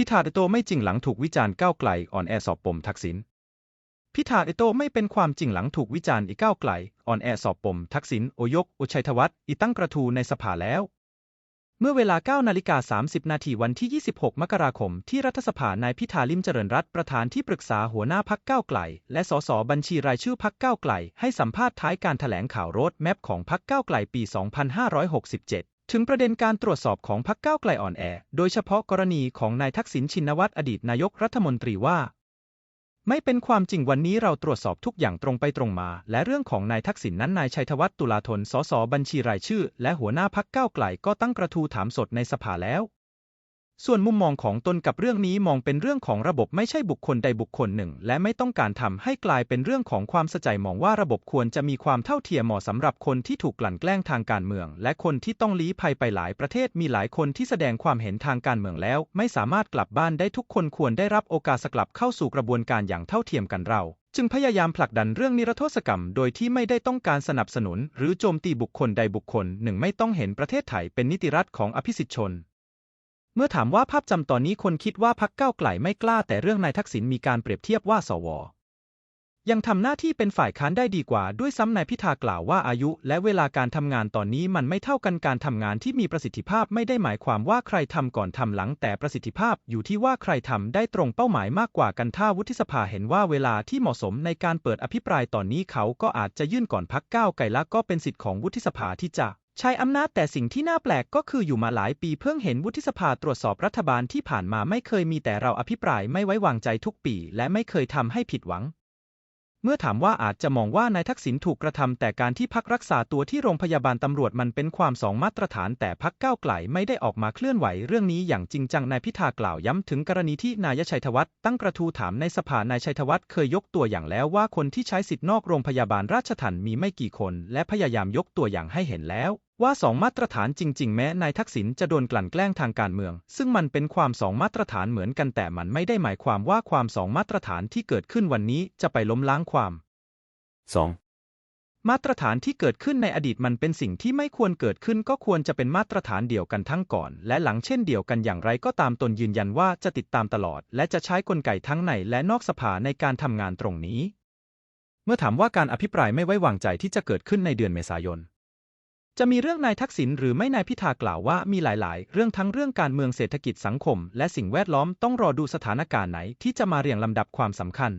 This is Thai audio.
พิธาเอโตไม่จริงหลังถูกวิจารณ์ก้าวไกลอ่อนแอสอบปมทักษิณพิธาเอโตไม่เป็นความจริงหลังถูกวิจารณ์อีกก้าวไกลอ่อนแอสอบปมทักษิณโอยกโอชัยธวัฒน์อีตั้งกระทูในสภาแล้ว เมื่อเวลา9นาฬิกา30 นาทีวันที่ 26 มกราคม ที่รัฐสภานายพิธาลิมเจริญรัตประธานที่ปรึกษาหัวหน้าพักก้าวไกล และสสบัญชีรายชื่อพักก้าวไกล ให้สัมภาษณ์ท้ายการถแถลงข่าวรถแมพของพักก้าวไกลปี 2567 ถึงประเด็นการตรวจสอบของพักก้าวไกลอ่อนแอ โดยเฉพาะกรณีของนายทักษิณชินวัตรอดีตนายกรัฐมนตรีว่า ไม่เป็นความจริงวันนี้เราตรวจสอบทุกอย่างตรงไปตรงมา และเรื่องของนายทักษิณนนั้นนายชัยธวัฒน์ตุลาธนสสบัญชีรายชื่อ และหัวหน้าพักก้าวไกลก็ตั้งกระทูถามสดในสภาแล้ว ส่วนมุมมองของตนกับเรื่องนี้มองเป็นเรื่องของระบบไม่ใช่บุคคลใดบุคคลหนึ่ง และไม่ต้องการทำให้กลายเป็นเรื่องของความสะใจมองว่าระบบควรจะมีความเท่าเทียมเหมาะสำหรับคนที่ถูกกลั่นแกล้งทางการเมือง และคนที่ต้องลี้ภัยไปหลายประเทศมีหลายคนที่แสดงความเห็นทางการเมืองแล้ว ไม่สามารถกลับบ้านได้ทุกคนควรได้รับโอกาสกลับเข้าสู่กระบวนการอย่างเท่าเทียมกันเราจึงพยายามผลักดันเรื่องนิรโทษกรรม โดยที่ไม่ได้ต้องการสนับสนุน หรือโจมตีบุคคลใดบุคคลหนึ่งไม่ต้องเห็นประเทศไทยเป็นนิติรัฐของอภิสิทธิชน เมื่อถามว่าภาพจำตอนนี้คนคิดว่าพักเก้าไกลไม่กล้า แต่เรื่องนายทักษิณมีการเปรียบเทียบว่าสว ยังทำหน้าที่เป็นฝ่ายค้านได้ดีกว่า ด้วยซ้ำนายพิธากล่าวว่าอายุ และเวลาการทำงานตอนนี้มันไม่เท่ากันการทำงานที่มีประสิทธิภาพไม่ได้หมายความว่าใครทำก่อนทำหลัง แต่ประสิทธิภาพอยู่ที่ว่าใครทำได้ตรงเป้าหมายมากกว่ากันถ้าวุฒิสภาเห็นว่าเวลาที่เหมาะสมในการเปิดอภิปรายตอนนี้เขาก็อาจจะยื่นก่อนพักเก้าไกลละก็เป็นสิทธิ์ของวุฒิสภาที่จะ ใช้อำนาจแต่สิ่งที่น่าแปลกก็คืออยู่มาหลายปีเพิ่งเห็นวุฒิสภาตรวจสอบรัฐบาลที่ผ่านมาไม่เคยมีแต่เราอภิปรายไม่ไว้วางใจทุกปี และไม่เคยทำให้ผิดหวัง เมื่อถามว่าอาจจะมองว่านายทักษิณถูกกระทำแต่การที่พักรักษาตัวที่โรงพยาบาลตำรวจมันเป็นความสองมาตรฐานแต่พักก้าวไกลไม่ได้ออกมาเคลื่อนไหวเรื่องนี้อย่างจริงจังนายพิธากล่าวย้ำถึงกรณีที่นายชัยธวัฒน์ตั้งกระทู้ถามในสภานายชัยธวัฒน์เคยยกตัวอย่างแล้วว่าคนที่ใช้สิทธินอกโรงพยาบาลราชทัณฑ์มีไม่กี่คน และพยายามยกตัวอย่างให้เห็นแล้ว ว่าสองมาตรฐานจริง ๆ แม้นายทักษิณจะโดนกลั่นแกล้งทางการเมือง ซึ่งมันเป็นความสองมาตรฐานเหมือนกันแต่มันไม่ได้หมายความว่าความสองมาตรฐานที่เกิดขึ้นวันนี้จะไปล้มล้างความ 2. มาตรฐานที่เกิดขึ้นในอดีตมันเป็นสิ่งที่ไม่ควรเกิดขึ้นก็ควรจะเป็นมาตรฐานเดียวกันทั้งก่อน และหลังเช่นเดียวกันอย่างไรก็ตามตนยืนยันว่าจะติดตามตลอด และจะใช้กลไกทั้งในและนอกสภาในการทำงานตรงนี้ เมื่อถามว่าการอภิปรายไม่ไว้วางใจที่จะเกิดขึ้นในเดือนเมษายน จะมีเรื่องนายทักษิณหรือไม่นายพิธากล่าวว่ามีหลาย ๆ เรื่องทั้งเรื่องการเมืองเศรษฐกิจสังคม และสิ่งแวดล้อมต้องรอดูสถานการณ์ไหนที่จะมาเรียงลำดับความสำคัญ